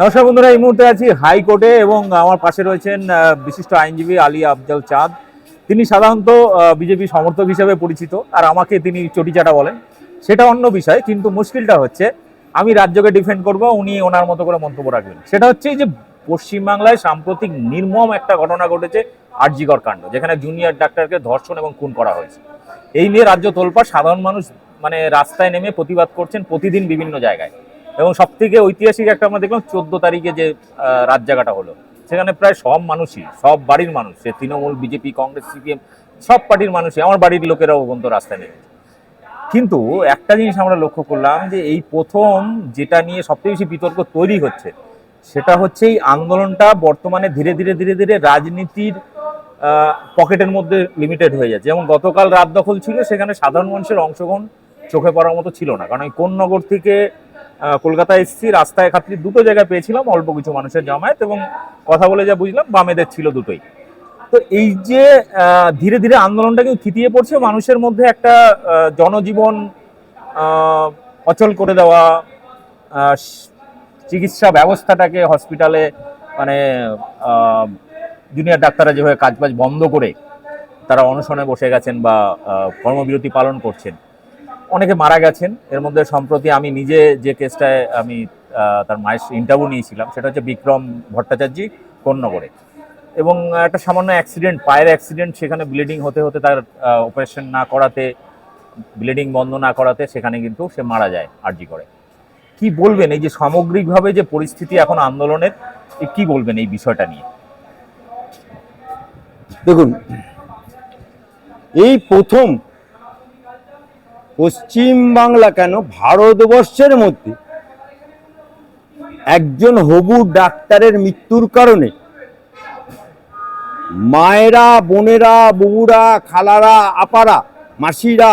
নমস্কার বন্ধুরা, এই মুহূর্তে আছি হাইকোর্টে এবং আমার পাশে রয়েছেন বিশিষ্ট আইনজীবী আলী আফজাল চাঁদ। তিনি সাধারণত বিজেপি সমর্থক হিসেবে পরিচিত, আর আমাকে তিনি চটিচাটা বলেন। সেটা অন্য বিষয়, কিন্তু মুশকিলটা হচ্ছে, আমি রাজ্যকে ডিফেন্ড করব, উনি ওনার মতো করে মন্তব্য রাখবেন। সেটা হচ্ছে যে পশ্চিমবাংলায় সাম্প্রতিক নির্মম একটা ঘটনা ঘটেছে, আরজিকর কাণ্ড, যেখানে জুনিয়র ডাক্তারকে ধর্ষণ এবং খুন করা হয়েছে। এই নিয়ে রাজ্য তোলপা সাধারণ মানুষ মানে রাস্তায় নেমে প্রতিবাদ করছেন প্রতিদিন বিভিন্ন জায়গায়। এবং সব থেকে ঐতিহাসিক একটা আমরা দেখলাম চোদ্দ তারিখে যে রাত জায়গাটা হলো। সেখানে প্রায় সব মানুষই, সব বাড়ির মানুষ, সে তৃণমূল, বিজেপি, কংগ্রেস, সিপিএম, সব পার্টির মানুষই, আমার বাড়ির লোকেরাও পর্যন্ত রাস্তায় নেমে কিন্তু একটা জিনিস আমরা লক্ষ্য করলাম যে, এই প্রথম যেটা নিয়ে সবচেয়ে বেশি বিতর্ক তৈরি হচ্ছে, সেটা হচ্ছে এই আন্দোলনটা বর্তমানে ধীরে ধীরে ধীরে ধীরে রাজনীতির পকেটের মধ্যে লিমিটেড হয়ে যাচ্ছে। যেমন গতকাল রাত দখল ছিল, সেখানে সাধারণ মানুষের অংশগ্রহণ চোখে পড়ার মতো ছিল না। কারণ এই কোন নগর থেকে কলকাতা এসেছি, রাস্তায় খাতরি দুটো জায়গায় পেয়েছিলাম, অল্প কিছু মানুষের জমায়েত এবং কথা বলে যা বুঝলাম, বামেদের ছিল দুটোই। তো এই যে ধীরে ধীরে আন্দোলনটা কিন্তু থিতিয়ে পড়ছে, মানুষের মধ্যে একটা জনজীবন অচল করে দেওয়া চিকিৎসা ব্যবস্থাটাকে হসপিটালে মানে জুনিয়র ডাক্তাররা যেভাবে কাজ বাজ বন্ধ করে তারা অনশনে বসে গেছেন বা কর্মবিরতি পালন করছেন। অনেকে মারা গেছেন। এর মধ্যে সম্প্রতি আমি নিজে যে কেসটায় আমি তার মায়ের ইন্টারভিউ নিয়েছিলাম, সেটা হচ্ছে বিক্রম ভট্টাচার্য কোন্নগরে। এবং একটা সামান্য অ্যাক্সিডেন্ট পায়ের অ্যাক্সিডেন্ট সেখানে ব্লিডিং হতে হতে তার অপারেশন না করাতে ব্লিডিং বন্ধ না করাতে সেখানে কিন্তু সে মারা যায় আরজি করে। কি বলবেন? এই যে সামগ্রিকভাবে যে পরিস্থিতি এখন আন্দোলনের কি বলবেন এই বিষয়টা নিয়ে? দেখুন, এই প্রথম পশ্চিম বাংলা কেন? ভারতবর্ষের মধ্যে একজন হবু ডাক্তারের মৃত্যুর কারণে মায়েরা, বোনেরা, বউরা, খালারা, আপারা, মাসিরা,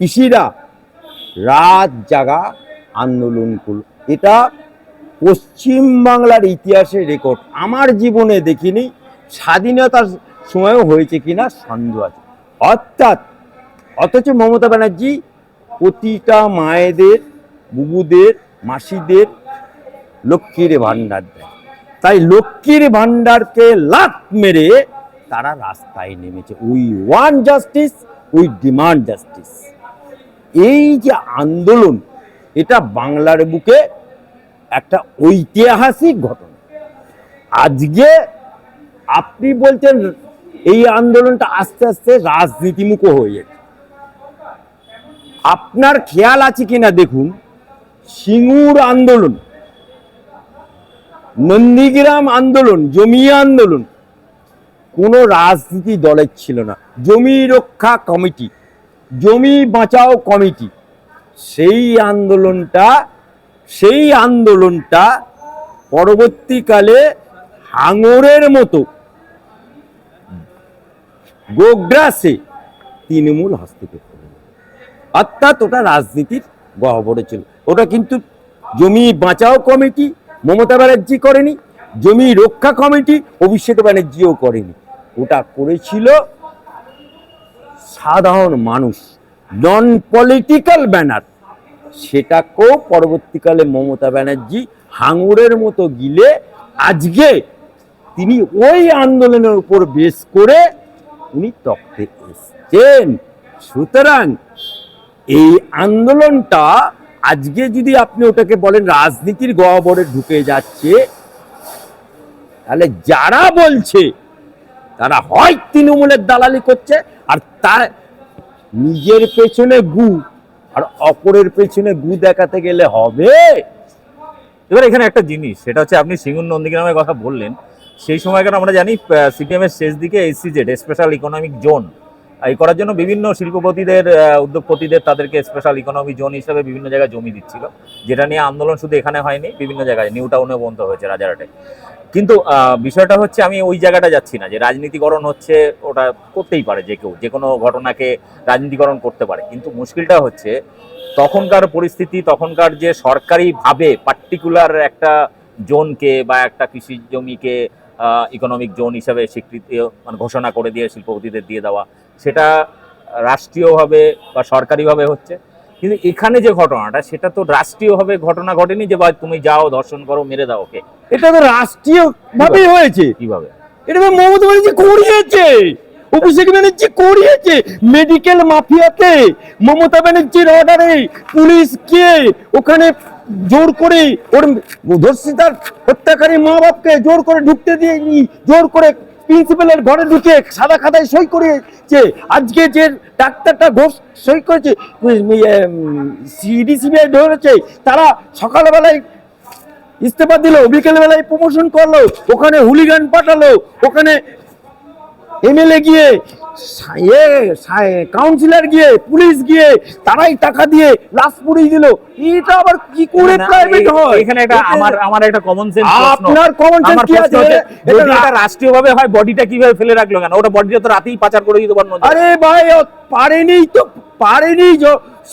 পিসিরা রাত জাগা আন্দোলন করল। এটা পশ্চিম বাংলার ইতিহাসের রেকর্ড। আমার জীবনে দেখিনি, স্বাধীনতার সময়ও হয়েছে কিনা সন্দেহ আছে। অর্থাৎ অথচ মমতা ব্যানার্জি প্রতিটা মায়েদের, বুবুদের, মাসিদের লক্ষ্মীর ভাণ্ডার দেয়। তাই লক্ষ্মীর ভাণ্ডারকে লাত মেরে তারা রাস্তায় নেমেছে। We want justice, we demand justice. এই যে আন্দোলন, এটা বাংলার বুকে একটা ঐতিহাসিক ঘটনা। আজকে আপনি বলছেন এই আন্দোলনটা আস্তে আস্তে রাজনীতিমুখ হয়ে যাচ্ছে। আপনার খেয়াল আছে কিনা দেখুন? সিঙ্গুর আন্দোলন, নন্দীগ্রাম আন্দোলন জমি আন্দোলন, কোনো রাজনীতি দলের ছিল না। জমি রক্ষা কমিটি, জমি বাঁচাও কমিটি, সেই আন্দোলনটা সেই আন্দোলনটা পরবর্তীকালে হাঙরের মতো গোগ্রাসে তৃণমূল হস্তক্ষেপ। অর্থাৎ ওটা রাজনীতির গহ্বরে ছিল। ওটা কিন্তু জমি বাঁচাও কমিটি, মমতা ব্যানার্জি করেনি, জমি রক্ষা কমিটি, অভিষেক ব্যানার্জিও করেনি। ওটা করেছিল সাধারণ মানুষ নন পলিটিক্যাল ব্যানার সেটাকেও পরবর্তীকালে মমতা ব্যানার্জি হাঙুরের মতো গিলে আজকে তিনি ওই আন্দোলনের উপর বেশ করে উনি তখতে এসছেন। সুতরাং এই আন্দোলনটা আজকে যদি আপনি ওটাকে বলেন রাজনীতির গহ্বরে ঢুকে যাচ্ছে, তাহলে যারা বলছে, তারা হয় তৃণমূলের দালালি করছে, আর তার নিজের পেছনে গু, আর অপরের পেছনে গু দেখাতে গেলে হবে। এবার এখানে একটা জিনিস, সেটা হচ্ছে আপনি সিঙ্গুর নন্দীগ্রামের কথা বললেন, সেই সময়কার আমরা জানি সিপিএম এর শেষ দিকে এসিজেড স্পেশাল ইকোনমিক জোন এই করার জন্য বিভিন্ন শিল্পপতিদের উদ্যোগপতিদের তাদেরকে স্পেশাল ইকোনমি জোন হিসেবে বিভিন্ন জায়গায় জমি দিচ্ছিল, যেটা নিয়ে আন্দোলন শুধু এখানে হয়নি, বিভিন্ন জায়গায়, নিউ টাউনে বন্ধ হয়েছে রাজারহাটে। কিন্তু বিষয়টা হচ্ছে আমি ওই জায়গাটা যাচ্ছি না, যে রাজনীতিকরণ হচ্ছে ওটা করতেই পারে যে কেউ, যে কোনো ঘটনাকে রাজনীতিকরণ করতে পারে। কিন্তু মুশকিলটা হচ্ছে, তখনকার পরিস্থিতি, তখনকার যে সরকারিভাবে পার্টিকুলার একটা জোনকে বা একটা কৃষি জমিকে ইকোনমিক জোন হিসাবে স্বীকৃতি মানে ঘোষণা করে দিয়ে শিল্পপতিদের দিয়ে দেওয়া। সেটা রাষ্ট্রীয়ভাবে বা সরকারিভাবে হচ্ছে। কিন্তু এখানে যে ঘটনাটা সেটা তো রাষ্ট্রীয়ভাবে ঘটনা ঘটেনি যে বা তুমি যাও দর্শন করো মেরে দাও ওকে। এটা তো রাষ্ট্রীয় ভাবেই হয়েছে। কীভাবে? এটা মমতা ব্যানার্জি করিয়েছে অভিষেক ব্যানার্জি করিয়েছে মেডিকেল মাফিয়াতে মমতা ব্যানার্জির অর্ডারে পুলিশ গিয়ে ওখানে জোর করে ওর ধর্ষিতার হত্যাকারী মা বাপকে জোর করে ঢুকতে দিয়েনি, জোর করে প্রিন্সিপালের ঘরে ঢুকে সাদা খাতায় সই করিয়েছে। আজকে যে ডাক্তারটা ঘোষ সই করেছে সিডিসিবিআই ধরেছে, তারা সকালবেলায় ইস্তফা দিল, বিকেলবেলায় প্রমোশন করল, ওখানে হুলিগান পাঠালো, ওখানে এমএলএ গিয়ে কাউন্সিলর গিয়ে পুলিশ গিয়ে তারাই টাকা দিয়ে লাশ পুড়িয়ে দিল। এটা আবার কি করে প্রাইভেট হয়? এখানে একটা আমার আমার একটা কমন সেন্স আপনার কমন সেন্স কি আছে? এটা যদি এটা রাষ্ট্রীয় ভাবে হয় বডিটা কীভাবে ফেলে রাখল কেন? ওটা বডিটা তো রাতেই পাচার করে দিতে পারল আরে ভাই ও পারেনি তো পারেনি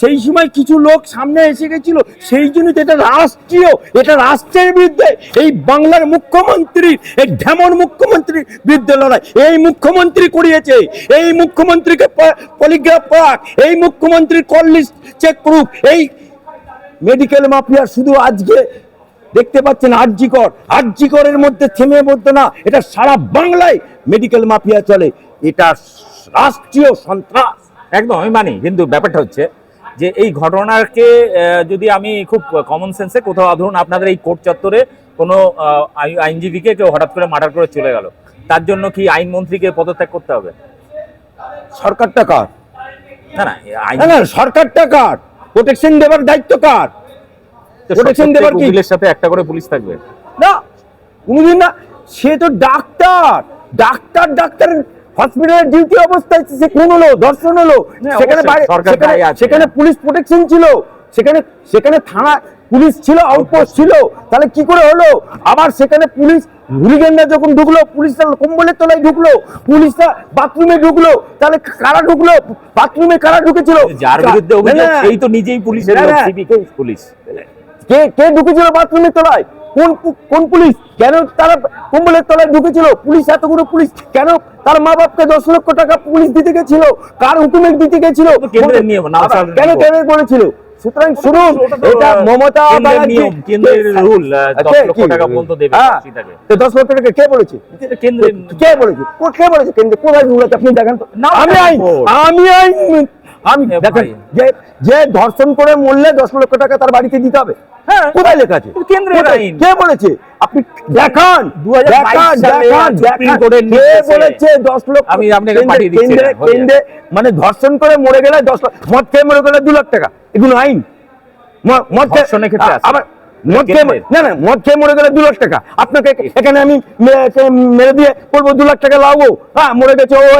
সেই সময় কিছু লোক সামনে এসে গেছিল। সেই জন্য এটা রাষ্ট্রীয়, এটা রাষ্ট্রের বিরুদ্ধে এই বাংলার মুখ্যমন্ত্রী, এই ঢেমন মুখ্যমন্ত্রীর বিরুদ্ধে লড়াই। এই মুখ্যমন্ত্রী করিয়েছে, এই মুখ্যমন্ত্রীকে পলিগ্রাফ করাক, এই মুখ্যমন্ত্রীর কল চেক করুক। এই মেডিকেল মাফিয়া শুধু আজকে দেখতে পাচ্ছেন আরজিকর। আরজিকরের মধ্যে থেমে পড়তো না। এটা সারা বাংলায় মেডিকেল মাফিয়া চলে। এটা রাষ্ট্রীয় সন্ত্রাস। একদম আমি মানি কিন্তু ব্যাপারটা হচ্ছে যে এই ঘটনাকে যদি আমি খুব কমন সেন্সে কোথাও ধরুন আপনাদের এই কোর্ট চত্বরে কোনো আইনজীবীকে কেউ হঠাৎ করে মার্ডার করে চলে গেল তার জন্য কি আইনমন্ত্রীকে পদত্যাগ করতে হবে? সরকারটা কার? না না আইন না না সরকারটা কার? প্রোটেকশন দেবার দায়িত্ব কার? protection দেবার কি? সাথে একটা করে পুলিশ থাকবে। না কোনোদিন না সে তো ডাক্তার ডাক্তার ডাক্তার হসপিটালের ডিউটি অবস্থায় সে কোন হলো দর্শন হলো। সেখানে সরকার সেখানে-। সেখানে পুলিশ প্রোটেকশন ছিল। সেখানে সেখানে থানা পুলিশ ছিল আউটপোস্ট ছিল। তাহলে কি করে হলো? আবার সেখানে পুলিশ হুলিগেনরা যখন ঢুকলো পুলিশরা কম্বলের তলায় ঢুকলো পুলিশরা বাথরুমে ঢুকলো তাহলে কারা ঢুকলো? বাথরুমে কারা ঢুকেছিল? যার বিরুদ্ধে অভিযোগ সেই তো নিজেই পুলিশের লোক, পুলিশ। কে কে ঢুকেছিল বাথরুমের তলায়? কোন কোন পুলিশ? কেন তারা কম্বলের তলায় ঢুকেছিল? পুলিশ এতগুলো পুলিশ কেন তার মা বাপকে দশ লক্ষ টাকা পুলিশ দিতে গেছিল? কার হুকুমে দিতে গেছিল? কেন্দ্রের কেন নিয়ম। বলেছিল সুতরাং শুনুন এটা মমতা কেন্দ্রের কেন্দ্রের দশ লক্ষ টাকা দেবে হ্যাঁ, দশ লক্ষ টাকা কে বলেছে? কে বলেছে? কো- বলেছে? কেন্দ্র কোথায় রুল আছে? আপনি দেখান আমি আইন আমি আইন আমি দেখেন যে যে ধর্ষণ করে মরলে দশ লক্ষ টাকা তার বাড়িতে দিতে হবে। হ্যাঁ। কোথায় লেখা আছে? কেন্দ্রের আইন। কে বলেছে? আপনি দেখান 2022 দেখান সালে দেখান সুপ্রিম কে বলেছে দশ লক্ষ? আমি আপনাকে পাঠিয়ে দিচ্ছি কেন্দ্রে মানে ধর্ষণ করে মরে গেলে দশ লাখ মদ খেয়ে মরে গেলে দু লাখ টাকা। এগুলো আইন। মদ ধর্ষণের ক্ষেত্রে আবার মদ খেয়ে না না মদ খেয়ে মরে গেলে দু লাখ টাকা। আপনাকে এখানে আমি মেরে দিয়ে বলব দু লাখ টাকা লাগাবো হ্যাঁ মরে গেছো ও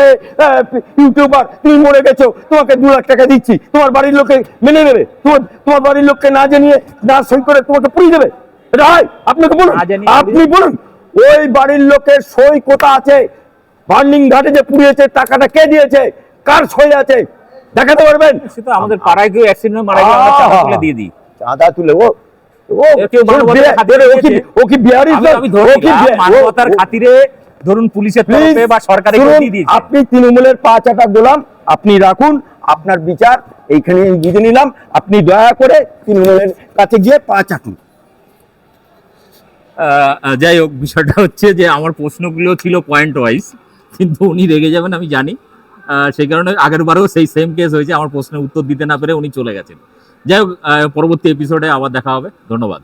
ইউটিউবার তুমি মরে গেছো তোমাকে দু লাখ টাকা দিচ্ছি। তোমার বাড়ির লোকে মেনে নেবে। তোমার তোমার বাড়ির লোককে না জানিয়ে না সই করে তোমাকে পুড়িয়ে দেবে। এটা হয় আপনাকে বলুন আপনি বলুন ওই বাড়ির লোকের সই কোথা আছে? বার্নিং ঘাটে যে পুড়িয়েছে টাকাটা কে দিয়েছে? কার সই আছে? দেখাতে পারবেন? সে তো আমাদের পাড়ায় কেউ অ্যাক্সিডেন্ট মারা গেলে আমরা টাকা তুলে দিয়ে দিই। চাঁদা তুলে ও ও কি বিহারি মানবতার খাতিরে ধরুন পুলিশের তরফে বা আপনি তৃণমূলের পা চাটা গোলাম আপনি রাখুন আপনার বিচার এইখানে আমি বুঝে নিলাম আপনি দয়া করে তৃণমূলের কাছে গিয়ে পা চাটুন আহ, যাই হোক বিষয়টা হচ্ছে যে আমার প্রশ্নগুলো ছিল পয়েন্ট ওয়াইজ কিন্তু উনি রেগে যাবেন আমি জানি। সেই কারণে আগের বারেও সেই সেম কেস হয়েছে আমার প্রশ্নের উত্তর দিতে না পেরে উনি চলে গেছেন। যাই হোক পরবর্তী এপিসোডে আবার দেখা হবে। ধন্যবাদ।